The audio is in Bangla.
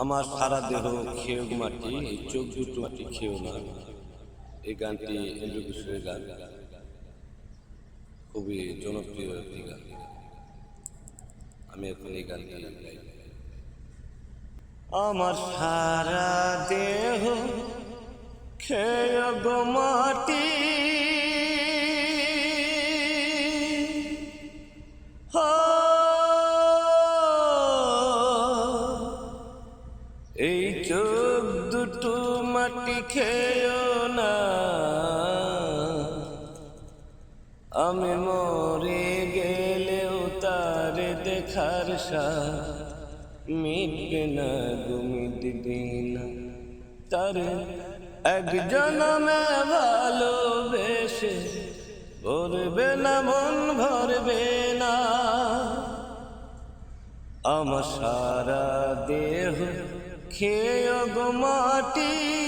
আমার সারা দেহ খেয়ে মাটি এই চোখ দুটো মাটি খেয়েও না। এই গানটি এন্ড্রু কিশোরের গান। খুবই জনপ্রিয় একটি গান। আমি এখন এই গানটি গাই। আমার সারা দেহ খেয়ে মাটি হা এই চোখ দুটো মাটি খেয়েও না। আমি মরে গেলেও তার দেখার মিটবে না গুমিটবে না। তার একজন ভালোবেসে ভরবে না, মন ভরবে না। আমার সারা দেহ খেয়ে গো মাটি